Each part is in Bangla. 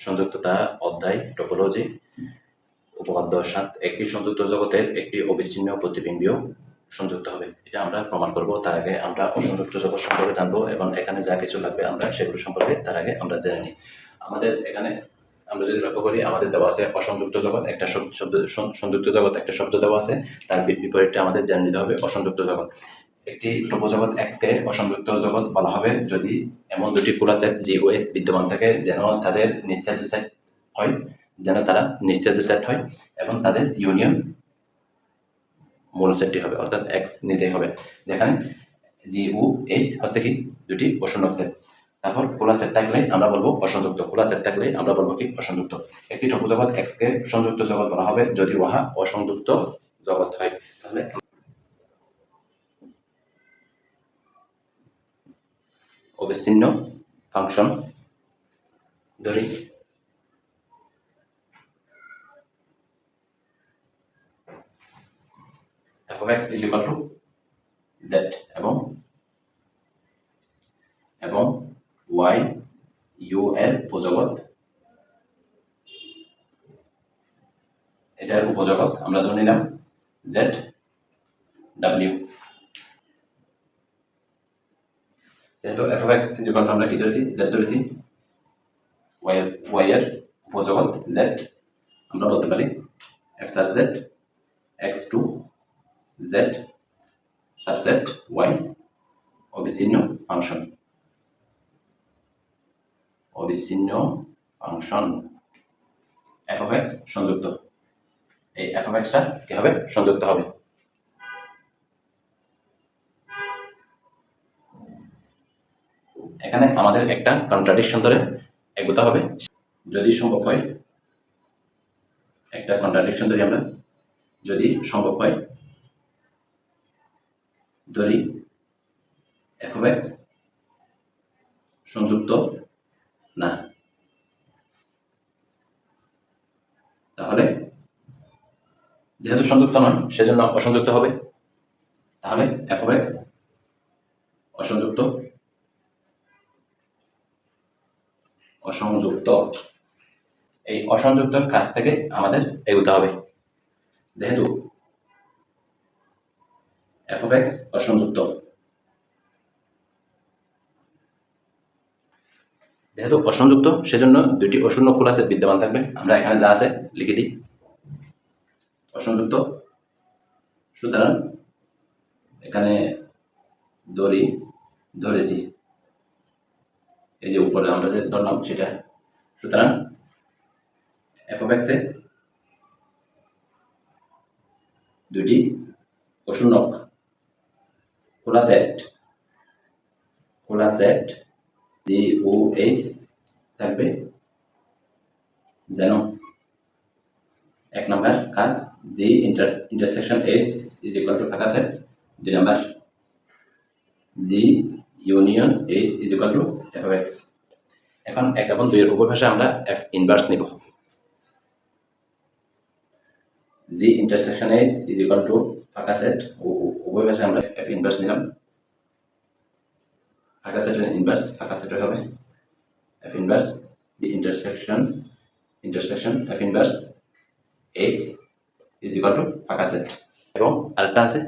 সংযুক্ততা অধ্যায় টোপোলজি উপপাদ্য সাত, একটি সংযুক্ত জগতের একটি অবিচ্ছিন্ন প্রতিবিম্বীয় সংযুক্ত হবে। এটা আমরা প্রমাণ করব, তার আগে আমরা অসংযুক্ত জগৎ সম্পর্কে জানব এবং এখানে যা কিছু লাগবে আমরা সেগুলো সম্পর্কে তার আগে আমরা জেনে নিই। আমাদের এখানে আমরা যদি লক্ষ্য করি, আমাদের দেওয়া আছে অসংযুক্ত জগৎ, একটা শব্দ সংযুক্ত জগৎ, একটা শব্দ দেওয়া আছে, তার বিপরীতটা আমাদের জেনে নিতে হবে, অসংযুক্ত জগৎ। একটি ট্রপোজগৎ এক্স কে অসংযুক্ত জগৎ বলা হবে যদি এমন দুটি পোলা সেট জি ও এস বিদ্যমান থাকে যেন তাদের নিশ্চেদ সেট হয়, যেন তারা নিশ্চেদ সেট হয় এবং তাদের ইউনিয়ন মূল সেটটি হবে, অর্থাৎ এক্স নিজেই হবে। যেখানে জি ও এইচ হচ্ছে কি? দুটি অশূন্যক সেট। তারপর খোলা সেট থাকলে আমরা বলব অসংযুক্ত। খোলা সেট থাকলে আমরা বলব কি? অসংযুক্ত। একটি ট্রপোজগৎ এক্স কে সংযুক্ত জগৎ বলা হবে যদি উহা অসংযুক্ত জগৎ হয়। তাহলে অবিচ্ছিন্ন ফাংশন ধরি। এবং এবং y, u এর উপজগৎ। এটার উপজগৎ আমরা ধরে নিলাম z, w f of x is equal to আমরা কি ধরেছি z ধরেছি এর y এর উপজগৎ z আমরা বলতে পারি f sub z x2 z subset y অবিচ্ছিন্ন ফাংশন অবিচ্ছিন্ন ফাংশন f of x, সংযুক্ত। এই f of x টা কি হবে? সংযুক্ত হবে। এখানে আমাদের একটা কন্ট্রাডিকশন ধরে এগোতে হবে। যদি সম্ভব হয়, একটা কন্ট্রাডিকশন ধরি আমরা। যদি সম্ভব হয়, ধরি এফ এক্স সংযুক্ত না। তাহলে যেহেতু সংযুক্ত নয়, সেজন্য অসংযুক্ত হবে। তাহলে এফ এক্স অসংযুক্ত অসংযুক্ত। এই অসংযুক্ত কাজ থেকে আমাদের এগোতে হবে। যেহেতু এফ অসংযুক্ত। যেহেতু অসংযুক্ত, সেজন্য দুটি অশূন্য ক্লাসে বিদ্যমান থাকবে। আমরা এখানে যা আছে লিখে দিই। অসংযুক্ত। সুতরাং এখানে দড়ি ধরেছি। এই যে উপরে আমরা যে ধরলাম সেটা। সুতরাং এফ অফ এক্সে দুটি অশূন্যক খোলা সেট খোলা সেট জি ও এইচ থাকবে যেন এক নম্বর কাজ G inter intersection S is equal to ফাঁকা সেট, দুই নম্বর G union H is equal to F of এখন এক এবং দুইয়ের উভয় ভাষায় আমরা এফ ইনভার্স নিব। G intersection H is equal to ফাঁকা সেট উভয় আমরা এফ ইনভার্স নিলাম। ফাঁকা সেটের ইনভার্স ফাঁকা সেটের হবে। F inverse the intersection intersection F inverse H is equal to ফাঁকা সেট এবং আরেকটা আছে।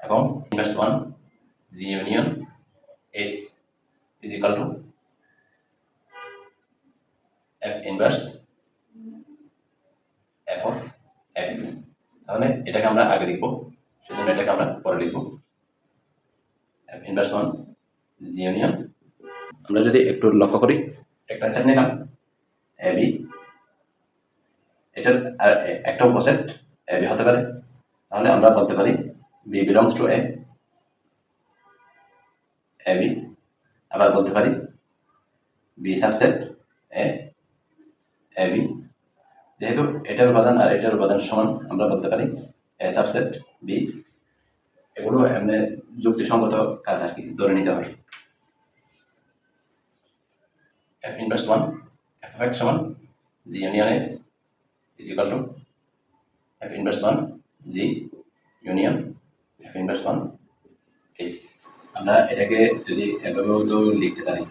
এবং inverse one G union H is equal to F inverse F of X তাহলে এটাকে আমরা আগে লিখব, সেজন্য এটাকে আমরা পরে লিখব। F inverse one G union আমরা যদি একটু লক্ষ্য করি, একটা সেট নিলাম এ বি এটার একটা উপসেট এ বি হতে পারে। তাহলে আমরা বলতে পারি B belongs to A B আবার বলতে পারি বি সাবসেট এ বি যেহেতু এটার উপাদান আর এটার উপাদান সমান, আমরা বলতে পারি এ সাবসেট বি এগুলো এমনি যুক্তিসঙ্গত কাজ আর কি, ধরে নিতে হয় F inverse one F of X সমান G union S is equal to F inverse one G union F inverse one S আমরা এটাকে যদি এভাবেও তো লিখতে পারি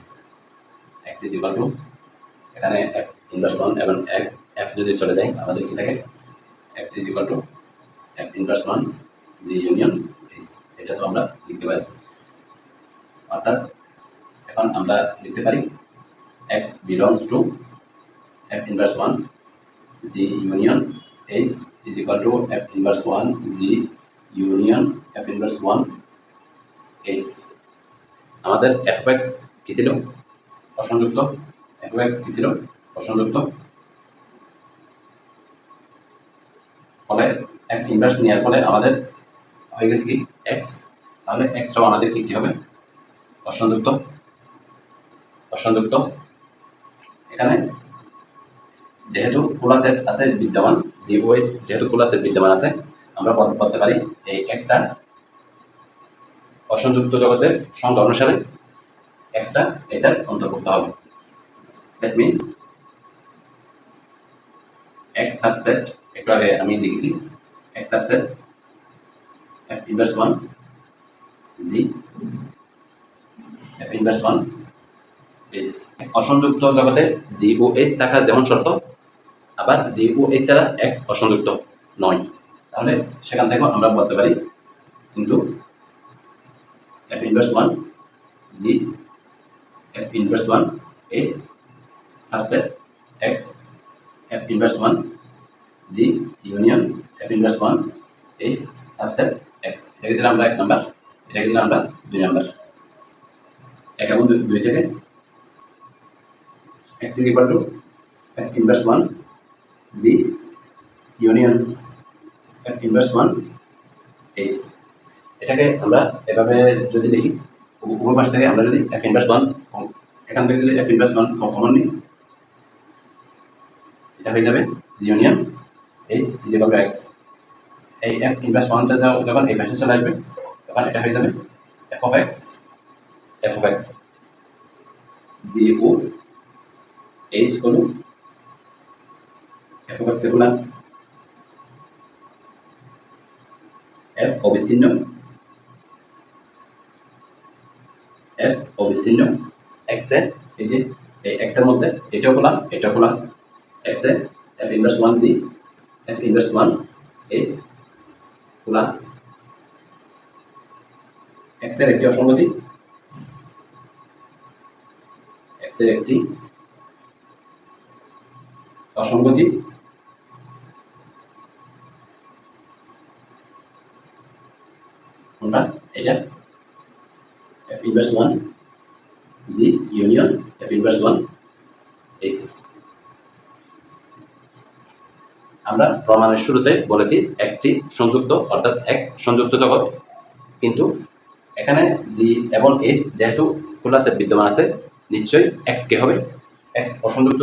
এক্স ইজ ইকুয়াল টু এখানে এফ ইনভার্স ওয়ান এবং এফ যদি চলে যায়, আমাদের কি থাকে? X is equal to F inverse one G union H এটা তো আমরা লিখতে পারি। অর্থাৎ এখন আমরা লিখতে পারি X belongs to F inverse one G union H is equal to F inverse one G union F inverse one আমাদের এফ এক্স কী ছিল? অসংযুক্ত। এফ এক্স কী ছিল? অসংযুক্ত। ফলে এফ ইনভার্স নেওয়ার ফলে আমাদের হয়ে গেছে কি? এক্স তাহলে এক্সটাও আমাদের কি হবে? অসংযুক্ত। অসংযুক্ত। এখানে যেহেতু খোলা সেট আছে বিদ্যমান জি ওএস যেহেতু খোলা সেট বিদ্যমান আছে, আমরা বলতে পারি এই এক্সটা অসংযুক্ত জগতের সংখ্যা অনুসারে এক্সটা এটার অন্তর্ভুক্ত হবে। দ্যাট মিনস এক্স সাবসেট একটু আগে আমি লিখেছি X subset F inverse one G F inverse one S অসংযুক্ত জগতে জি ও এস থাকা যেমন শর্ত, আবার জি ও এস ছাড়া এক্স অসংযুক্ত নয়। তাহলে সেখান থেকেও আমরা বলতে পারি কিন্তু F inverse one G F inverse one S subset X F inverse one G union F inverse one S subset X এটাকে দিলাম আমরা এক নাম্বার এটাকে দিলাম আমরা দুই নাম্বার এক এবং দুই দুই থেকে x is equal to f inverse 1 z union, f inverse 1 s. এটাকে আমরা এভাবে যদি দেখি উভ- উভয় পাশ থেকে আমরা যদি inverse 1 কম- এখান থেকে যদি f inverse 1 কমন নিই, এটা হয়ে যাবে z union s is equal to x এই এফ inverse 1 টা যা- যখন এই পাশে চলে আসবে, তখন এটা হয়ে যাবে F of x, f of x d o H হলো এফ অফ এক্স এগুলা এফ অবিচ্ছিন্ন। এফ অবিচ্ছিন্ন এক্স এ এই যে, এই এক্সের মধ্যে এটাও খোলা এটাও খোলা। এক্স এ F inverse one G F inverse one H খোলা। এক্সের একটি অসঙ্গতি। এক্সের একটি অসঙ্গতি কোনটা এটা inverse one G union F inverse one S আমরা প্রমাণের শুরুতে বলেছি এক্সটি সংযুক্ত, অর্থাৎ এক্স সংযুক্ত জগৎ। কিন্তু এখানে জি এবং এস যেহেতু খোলা সেট বিদ্যমান আছে, নিশ্চয়ই এক্স কে হবে? এক্স অসংযুক্ত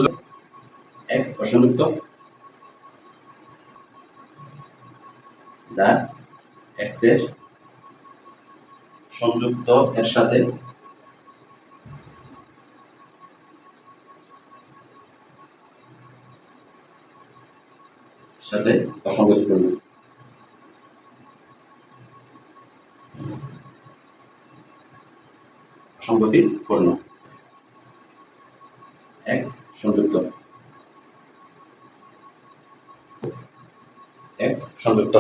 এক্স অসংযুক্ত। যা এর সংযুক্ত এর সাথে। সাথে অসঙ্গতিপূর্ণ অসঙ্গতিপূর্ণ এক্স সংযুক্ত। এক্স সংযুক্ত।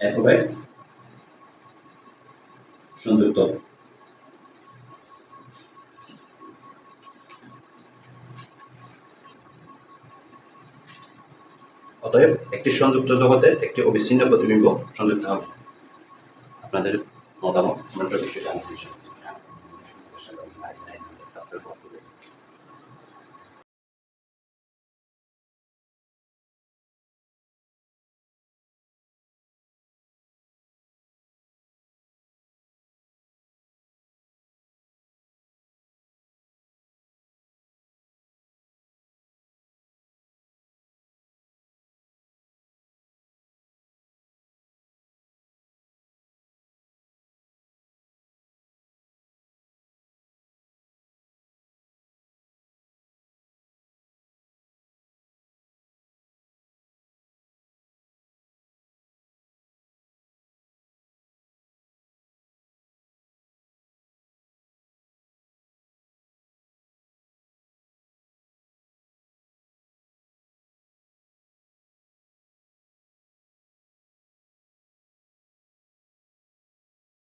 এফ অফ এক্স সংযুক্ত অতএব একটি সংযুক্ত জগতে একটি অবিচ্ছিন্ন প্রতিবিম্ব সংযুক্ত হবে। আপনাদের মতামত? বিষয়টা আমি